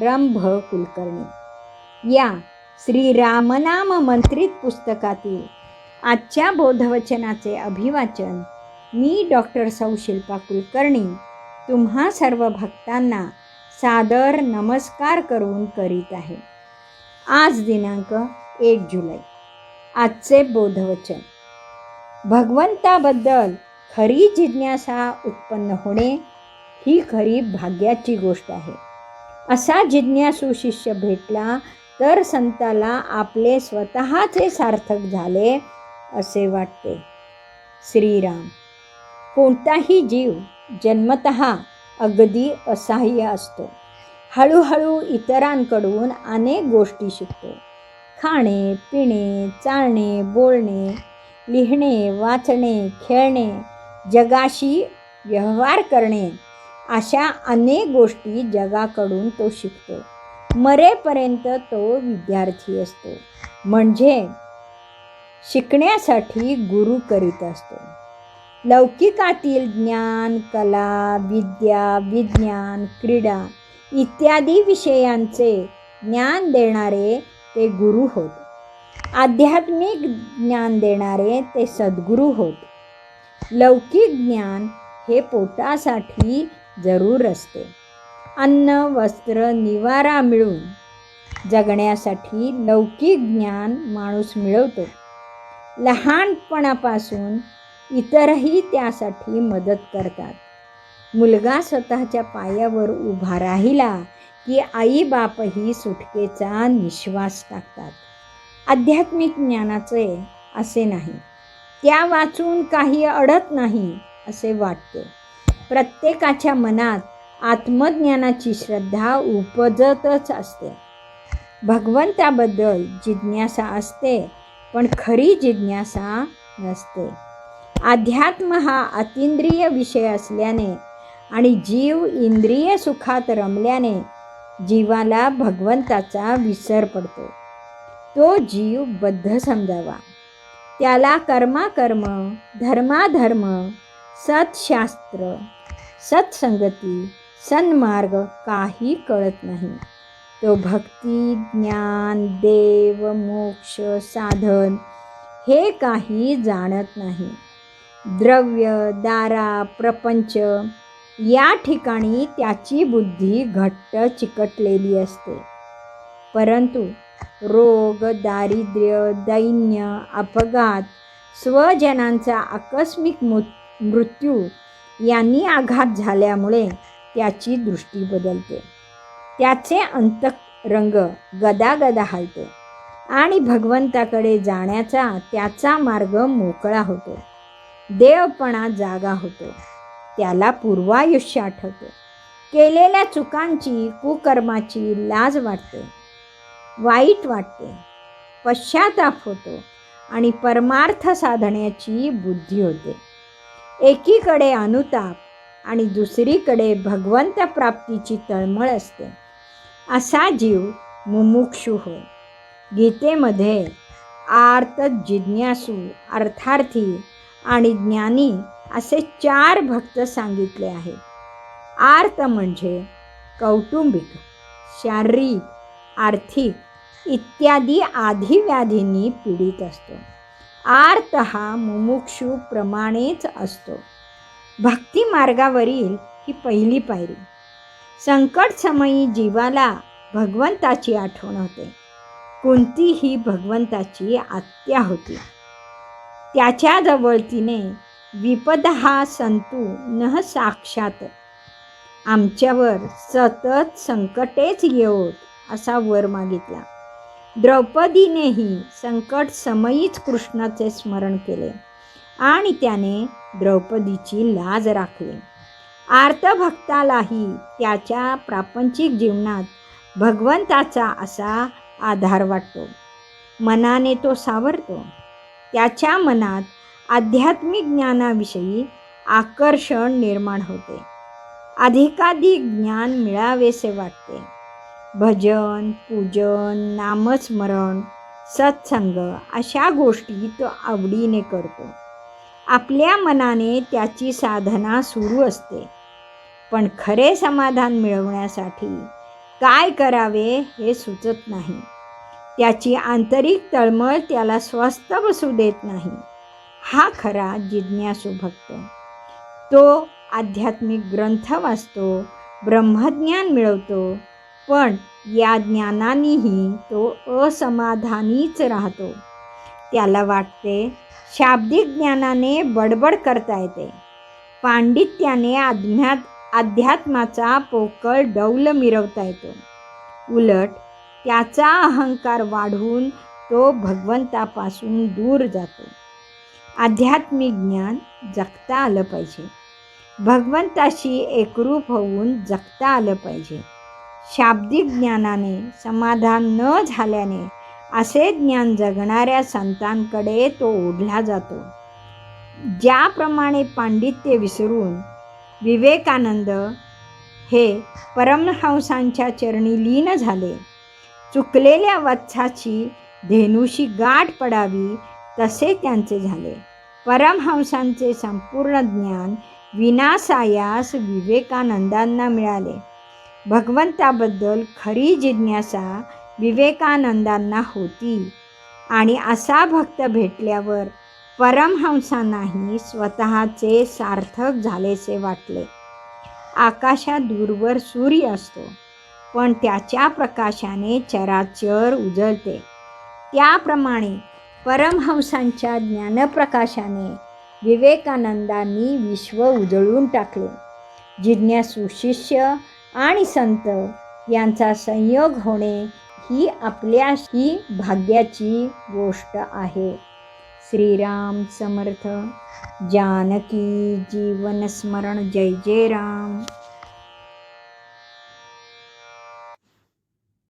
रंभ कुलकर्णी. या श्री रामनाम मंत्रित पुस्तकातील आजच्या बोधवचनाचे अभिवाचन मी डॉक्टर सौ शिल्पा कुलकर्णी तुम्हा सर्व भक्तांना सादर नमस्कार करून करीत आहे. आज दिनांक एक जुलै. आजचे बोधवचन. भगवंताबद्दल खरी जिज्ञासा उत्पन्न होणे ही खरी भाग्याची गोष्ट आहे. असा जिज्ञासू शिष्य भेटला तर संताला आपले स्वतःचे सार्थक झाले असे वाटते. श्रीराम कोणताही जीव जन्मत अगदी असहाय्य असतो. हळूहळू इतरांकडून अनेक गोष्टी शिकतो. खाणे पिणे चालणे बोलणे लिहिणे वाचणे खेळणे जगाशी व्यवहार करणे अशा अनेक गोष्टी जगाकडून तो शिकतो. मरेपर्यंत तो विद्यार्थी असतो. म्हणजे शिकण्यासाठी गुरु करीत असतो. लौकिकातील ज्ञान कला विद्या विज्ञान क्रीडा इत्यादी विषयांचे ज्ञान देणारे ते गुरु होत. आध्यात्मिक ज्ञान देणारे ते सद्गुरू होत. लौकिक ज्ञान हे पोटासाठी जरूर असते. अन्न वस्त्र निवारा मिळून जगण्यासाठी लौकिक ज्ञान माणूस मिळवतो. लहानपणापासून इतरही त्यासाठी मदत करतात. मुलगा स्वतःच्या पायावर उभा राहिला की आई बापही सुटकेचा निश्वास टाकतात. आध्यात्मिक ज्ञानाचे असे नाही. त्या वाचून काही अडत नाही असे वाटते. प्रत्येकाच्या मनात आत्मज्ञानाची श्रद्धा उपजतच असते. भगवंताबद्दल जिज्ञासा असते पण खरी जिज्ञासा नसते. अध्यात्म हा अतिंद्रिय विषय असल्याने आणि जीव इंद्रिय सुखात रमल्याने जीवाला भगवंताचा विसर पडतो. तो जीव बद्ध समजावा. त्याला कर्माकर्म धर्माधर्म सत्शास्त्र सत्संगती सन्मार्ग काही कळत नाही. तो भक्ती ज्ञान देव मोक्ष साधन हे काही जाणत नाही. द्रव्य दारा प्रपंच या ठिकाणी त्याची बुद्धी घट्ट चिकटलेली असते. परंतु रोग दारिद्र्य दैन्य अपघात स्वजनांचा आकस्मिक मृत्यू मृत्यू यांनी आघात झाल्यामुळे त्याची दृष्टी बदलते. त्याचे अंतरंग गदागदा हलतो आणि भगवंताकडे जाण्याचा त्याचा मार्ग मोकळा होतो. देवपणा जागा होतो. त्याला पूर्वायुष्य आठवतो. केलेल्या चुकांची कुकर्माची लाज वाटते. वाईट वाटते. पश्चाताप होतो आणि परमार्थ साधण्याची बुद्धी होते. एकीकडे अनुताप आणि दुसरीकडे भगवंत प्राप्तीची तळमळ असते. असा जीव मुमुक्षू होय गीतेमध्ये आर्त जिज्ञासू अर्थार्थी आणि ज्ञानी असे चार भक्त सांगितले आहेत. आर्त म्हणजे कौटुंबिक शारीरिक आर्थिक इत्यादी आधिव्याधींनी पीडित असतो. आर्त हा मुमुक्षू प्रमाणेच असतो. भक्ती मार्गावरील ही पहिली पायरी. संकट समयी जीवाला भगवंताची आठवण होते. कोणतीही भगवंताची आत्या होती. त्याच्याजवळ तिने विपद हा संतू न साक्षात. आमच्यावर सतत संकटेच येवोत असा वर मागितला. द्रौपदीनेही संकट समयीच कृष्णाचे स्मरण केले आणि त्याने द्रौपदीची लाज राखली. आर्तभक्तालाही त्याच्या प्रापंचिक जीवनात भगवंताचा असा आधार वाटतो. मनाने तो सावरतो. त्याच्या मनात आध्यात्मिक ज्ञानाविषयी आकर्षण निर्माण होते. अधिकाधिक ज्ञान मिळावेसे वाटते. भजन पूजन नामस्मरण सत्संग अशा गोष्टी तो आवडीने करतो. आपल्या मनाने त्याची साधना सुरू असते. पण खरे समाधान मिळवण्यासाठी काय करावे हे सुचत नाही. त्याची आंतरिक तळमळ त्याला स्वस्थ बसू देत नाही. हा खरा जिज्ञासू भक्त. तो आध्यात्मिक ग्रंथ वाचतो ब्रह्मज्ञान मिळवतो पण या ज्ञानानेही तो असमाधानीच राहतो. त्याला वाटते शाब्दिक ज्ञानाने बडबड करता येते. पांडित्याने अज्ञात अध्यात्माचा पोकळ डौल मिरवता येतो. उलट त्याचा अहंकार वाढून तो भगवंतापासून दूर जातो. आध्यात्मिक ज्ञान जगता आलं पाहिजे. भगवंताशी एकरूप होऊन जगता आलं पाहिजे. शाब्दिक ज्ञानाने समाधान न झाल्याने असे ज्ञान जगणाऱ्या संतांकडे तो ओढला जातो. ज्याप्रमाणे पांडित्य विसरून विवेकानंद हे परमहंसांच्या चरणी लीन झाले. चुकलेल्या वत्साची धेनूशी गाठ पडावी तसे त्यांचे झाले. परमहंसांचे संपूर्ण ज्ञान विनासायास विवेकानंदांना मिळाले. भगवंताबद्दल खरी जिज्ञासा विवेकानंदांना होती. आणि असा भक्त भेटल्यावर परमहंसांनाही स्वतःचे सार्थक झालेसे वाटले. आकाशात दूरवर सूर्य असतो पण त्याच्या प्रकाशाने चराचर उजळते. त्याप्रमाणे परमहंसांच्या ज्ञानप्रकाशाने विवेकानंदांनी विश्व उजळून टाकले. जिज्ञासू शिष्य आणि संत यांचा संयोग होणे ही आपल्या ही भाग्याची गोष्ट आहे. श्रीराम समर्थ. जानकी जीवन स्मरण. जय जय राम.